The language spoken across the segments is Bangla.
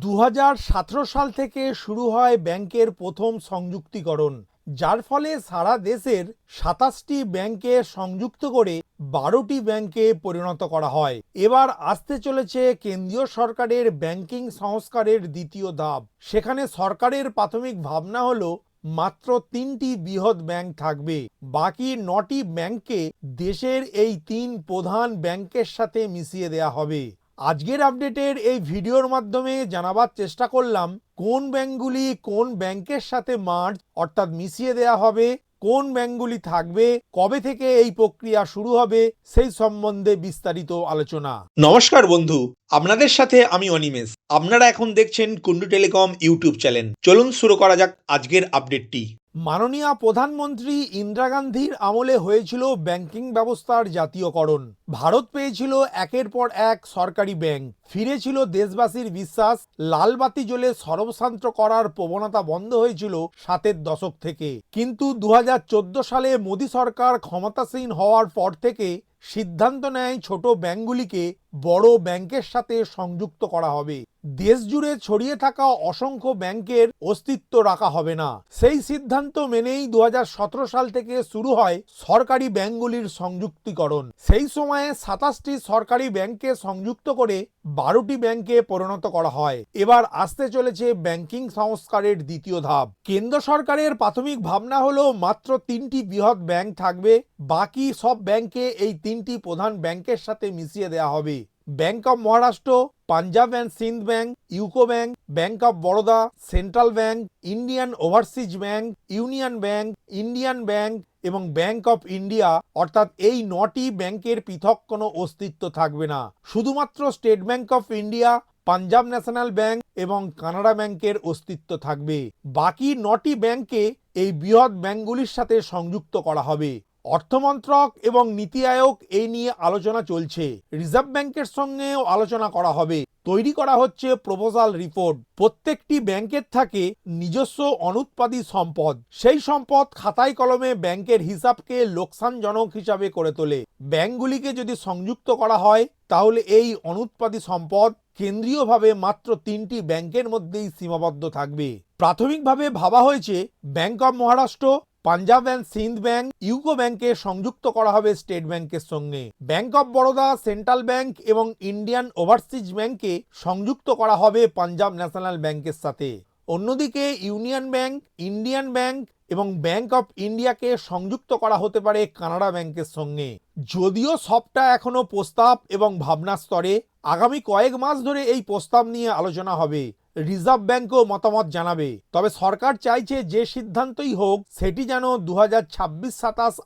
দু হাজার সতেরো সাল থেকে শুরু হয় ব্যাংকের প্রথম সংযুক্তিকরণ, যার ফলে সারা দেশের সাতাশটি ব্যাংকে সংযুক্ত করে বারোটি ব্যাংকে পরিণত করা হয়। এবার আসতে চলেছে কেন্দ্রীয় সরকারের ব্যাংকিং সংস্কারের দ্বিতীয় ধাপ। সেখানে সরকারের প্রাথমিক ভাবনা হলো, মাত্র তিনটি বৃহৎ ব্যাংক থাকবে। বাকি নটি ব্যাংককে দেশের এই তিন প্রধান ব্যাংকের সাথে মিশিয়ে দেয়া হবে। আজকের আপডেটের এই ভিডিওর মাধ্যমে জানাবার চেষ্টা করলাম, কোন ব্যাংকগুলি কোন ব্যাংকের সাথে মার্জ, অর্থাৎ মিশিয়ে দেয়া হবে, কোন ব্যাংকগুলি থাকবে, কবে থেকে এই প্রক্রিয়া শুরু হবে, সেই সম্বন্ধে বিস্তারিত আলোচনা। নমস্কার বন্ধু আপনাদের সাথে আমি অনিমেষ। আপনারা এখন দেখছেন কুন্ডু টেলিকম ইউটিউব চ্যানেল। চলুন শুরু করা যাক আজকের আপডেটটি। মাননীয় প্রধানমন্ত্রী ইন্দিরা গান্ধীর আমলে হয়েছিল ব্যাংকিং ব্যবস্থার জাতীয়করণ। ভারত পেয়েছিল একের পর এক সরকারি ব্যাংক। ফিরেছিল দেশবাসীর বিশ্বাস লালবাতি জ্বলে সর্বশান্ত করার প্রবণতা বন্ধ হয়েছিল সাতের দশক থেকে। কিন্তু দু হাজার চোদ্দ সালে মোদী সরকার ক্ষমতাসীন হওয়ার পর থেকে সিদ্ধান্ত নেয় ছোট ব্যাংকগুলিকে বড় ব্যাংকের সাথে সংযুক্ত করা হবে। দেশ জুড়ে ছড়িয়ে থাকা অসংখ্য ব্যাংকের অস্তিত্ব রাখা হবে না। সেই সিদ্ধান্ত মেনেই দু হাজার সতেরো সাল থেকে শুরু হয় সরকারি ব্যাংকগুলির সংযুক্তিকরণ। সেই সময়ে সাতাশটি সরকারি ব্যাংককে সংযুক্ত করে বারোটি ব্যাংকে পরিণত করা হয়। এবার আসতে চলেছে ব্যাংকিং সংস্কারের দ্বিতীয় ধাপ। কেন্দ্র সরকারের প্রাথমিক ভাবনা হলো মাত্র তিনটি বৃহৎ ব্যাংক থাকবে, বাকি সব ব্যাংকে এই তিনটি প্রধান ব্যাংকের সাথে মিশিয়ে দেওয়া হবে। Bank of Maharashtra Punjab and Sind bank, UCO bank bank of Baroda, central bank, Indian overseas bank, union bank, Indian bank এবং ব্যাংক অফ ইন্ডিয়া, অর্থাৎ এই নটি ব্যাংকের পৃথক কোনো অস্তিত্ব থাকবে না। শুধুমাত্র state bank of India, Punjab national bank এবং কানাডা ব্যাংকের অস্তিত্ব থাকবে। বাকি নটি ব্যাংকে এই বৃহৎ ব্যাংকগুলির সাথে সংযুক্ত করা হবে। অর্থমন্ত্রক এবং নীতি আয়োগ এই নিয়ে আলোচনা চলছে। রিজার্ভ ব্যাংকের সঙ্গেও আলোচনা করা হবে। তৈরি করা হচ্ছে প্রপোজাল রিপোর্ট। প্রত্যেকটি ব্যাংকের থাকে নিজস্ব অনুৎপাদী সম্পদ। সেই সম্পদ খাতায় কলমে ব্যাংকের হিসাবকে লোকসানজনক হিসাবে করে তোলে। ব্যাংকগুলিকে যদি সংযুক্ত করা হয়, তাহলে এই অনুৎপাদী সম্পদ কেন্দ্রীয়ভাবে মাত্র তিনটি ব্যাংকের মধ্যেই সীমাবদ্ধ থাকবে। প্রাথমিকভাবে ভাবা হয়েছে, bank of Maharashtra Punjab and Sind bank UCO ব্যাংকে সংযুক্ত করা হবে স্টেট ব্যাংকের সঙ্গে। Bank of Baroda central bank এবং ইন্ডিয়ান ওভারসিজ ব্যাংকে সংযুক্ত করা হবে পাঞ্জাব ন্যাশনাল ব্যাংকের সাথে। অন্যদিকে ইউনিয়ন ব্যাংক ইন্ডিয়ান ব্যাংক এবং ব্যাংক অফ ইন্ডিয়াকে সংযুক্ত করা হতে পারে কানাডা ব্যাংকের সঙ্গে। যদিও সবটা এখনও প্রস্তাব এবং ভাবনা স্তরে আগামী কয়েক মাস ধরে এই প্রস্তাব নিয়ে আলোচনা হবে। রিজার্ভ ব্যাংকও মতামত জানাবে। তবে সরকার চাইছে যে সিদ্ধান্তই হোক, সেটি যেন দু হাজার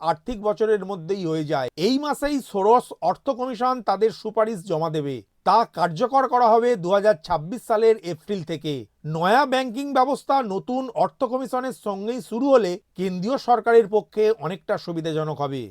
আর্থিক বছরের মধ্যেই হয়ে যায়। এই মাসেই ষোড়শ অর্থ কমিশন তাদের সুপারিশ জমা দেবে। তা কার্যকর করা হবে দু হাজার ছাব্বিশ সালের এপ্রিল থেকে। নয়া ব্যাংকিং ব্যবস্থা নতুন অর্থ কমিশনের সঙ্গেই শুরু হলে কেন্দ্রীয় সরকারের পক্ষে অনেকটা সুবিধাজনক হবে।